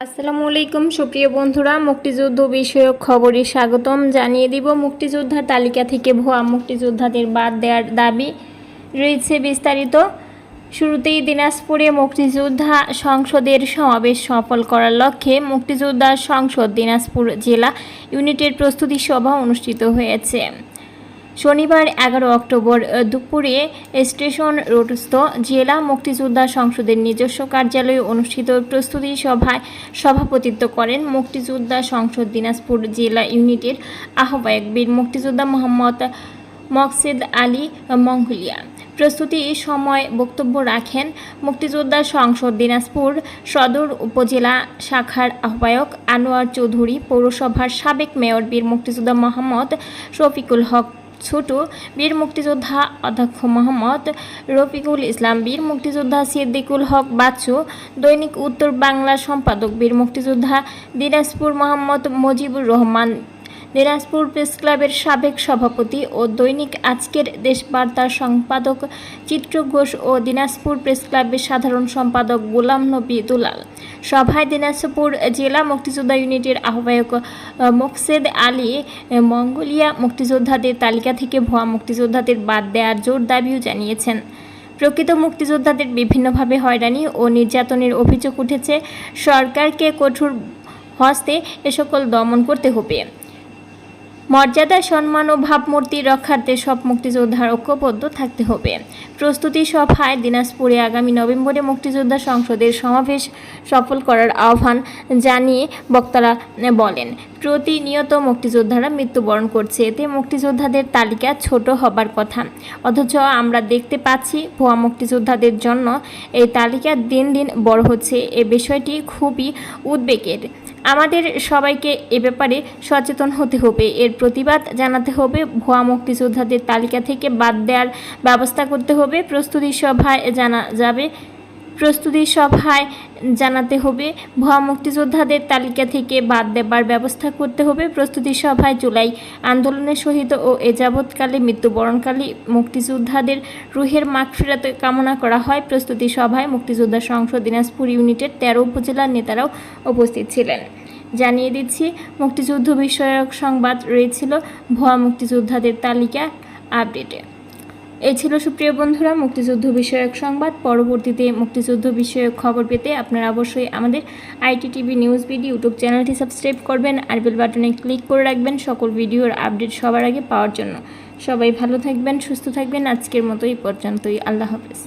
আসসালামু আলাইকুম, সুপ্রিয় বন্ধুরা, মুক্তিযুদ্ধ বিষয়ক খবরে স্বাগতম। জানিয়ে দিব, মুক্তিযোদ্ধার তালিকা থেকে ভুয়া মুক্তিযোদ্ধাদের বাদ দেওয়ার দাবি রয়েছে বিস্তারিত। শুরুতেই দিনাজপুরে মুক্তিযোদ্ধা সংসদের সমাবেশ সফল করার লক্ষ্যে মুক্তিযোদ্ধা সংসদ দিনাজপুর জেলা ইউনিটের প্রস্তুতি সভা অনুষ্ঠিত হয়েছে। শনিবার এগারো অক্টোবর দুপুরে স্টেশন রোডস্থ জেলা মুক্তিযোদ্ধা সংসদের নিজস্ব কার্যালয়ে অনুষ্ঠিত প্রস্তুতি সভায় সভাপতিত্ব করেন মুক্তিযোদ্ধা সংসদ দিনাজপুর জেলা ইউনিটের আহ্বায়ক বীর মুক্তিযোদ্ধা মোহাম্মদ মকসেদ আলী মঙ্গলিয়া। প্রস্তুতি সময় বক্তব্য রাখেন মুক্তিযোদ্ধা সংসদ দিনাজপুর সদর উপজেলা শাখার আহ্বায়ক আনোয়ার চৌধুরী, পৌরসভার সাবেক মেয়র বীর মুক্তিযোদ্ধা মোহাম্মদ শফিকুল হক ছোট বীর মুক্তিযোদ্ধা অধ্যক্ষ মোহাম্মদ রফিকুল ইসলাম, বীর মুক্তিযোদ্ধা সিদ্দিকুল হক বাচ্চু, দৈনিক উত্তর বাংলা সম্পাদক বীর মুক্তিযোদ্ধা দিনাজপুর মোহাম্মদ মজিবুর রহমান দিনাজপুর প্রেস ক্লাবের সাবেক সভাপতি ও দৈনিক আজকের দেশবার্তার সম্পাদক চিত্র ঘোষ ও দিনাজপুর প্রেস ক্লাবের সাধারণ সম্পাদক গোলাম নবী দুলাল। সভায় দিনাজপুর জেলা মুক্তিযোদ্ধা ইউনিটের আহ্বায়ক আহ, মোকসেদ আলী মঙ্গোলিয়া মুক্তিযোদ্ধাদের তালিকা থেকে ভুয়া মুক্তিযোদ্ধাদের বাদ দেওয়ার জোর দাবিও জানিয়েছেন। প্রকৃত মুক্তিযোদ্ধাদের বিভিন্নভাবে হয়রানি ও নির্যাতনের অভিযোগ উঠেছে। সরকারকে কঠোর হস্তে এ সকল দমন করতে হবে। মর্যাদা, সম্মান ও ভাবমূর্তি রক্ষার্থে সব মুক্তিযোদ্ধার ঐক্যবদ্ধ থাকতে হবে। প্রস্তুতি সভায় দিনাজপুরে আগামী নভেম্বরে মুক্তিযোদ্ধা সংসদের সমাবেশ সফল করার আহ্বান জানিয়ে বক্তারা বলেন, প্রতিনিয়ত মুক্তিযোদ্ধারা মৃত্যুবরণ করছে, এতে মুক্তিযোদ্ধাদের তালিকা ছোট হবার কথা। অথচ আমরা দেখতে পাচ্ছি ভুয়া মুক্তিযোদ্ধাদের জন্য এই তালিকা দিন দিন বড় হচ্ছে। এ বিষয়টি খুবই উদ্বেগের। আমাদের সবাইকে এ ব্যাপারে সচেতন হতে হবে। এর প্রতিবাদ জানাতে হবে। ভুয়া মুক্তিযোদ্ধাদের তালিকা থেকে বাদ দেওয়ার ব্যবস্থা করতে হবে। প্রস্তুতি সভায় জানা যাবে প্রস্তুতি সভায় জানাতে হবে। ভুয়া মুক্তিযোদ্ধাদের তালিকা থেকে বাদ দেবার ব্যবস্থা করতে হবে। প্রস্তুতি সভায় জুলাই আন্দোলনের শহীদ ও এ যাবৎকালে মৃত্যুবরণকালী মুক্তিযোদ্ধাদের রুহের মাগফিরাত কামনা করা হয়। প্রস্তুতি সভায় মুক্তিযোদ্ধা সংসদ দিনাজপুর ইউনিটের তেরো উপজেলার নেতারাও উপস্থিত ছিলেন। জানিয়ে দিচ্ছি, মুক্তিযুদ্ধ বিষয়ক সংবাদ রয়েছিল। ভুয়া মুক্তিযোদ্ধাদের তালিকা আপডেটে। এই ছিল সুপ্রিয় বন্ধুরা মুক্তিযুদ্ধ বিষয়ক সংবাদ। পরবর্তীতে মুক্তিযুদ্ধ বিষয়ক খবর পেতে আপনারা অবশ্যই আমাদের IT TV news BD YouTube চ্যানেলটি সাবস্ক্রাইব করবেন আর বেল বাটনে ক্লিক করে রাখবেন সকল ভিডিওর আপডেট সবার আগে পাওয়ার জন্য। সবাই ভালো থাকবেন, সুস্থ থাকবেন। আজকের মতো এই পর্যন্তই। আল্লাহ হাফেজ।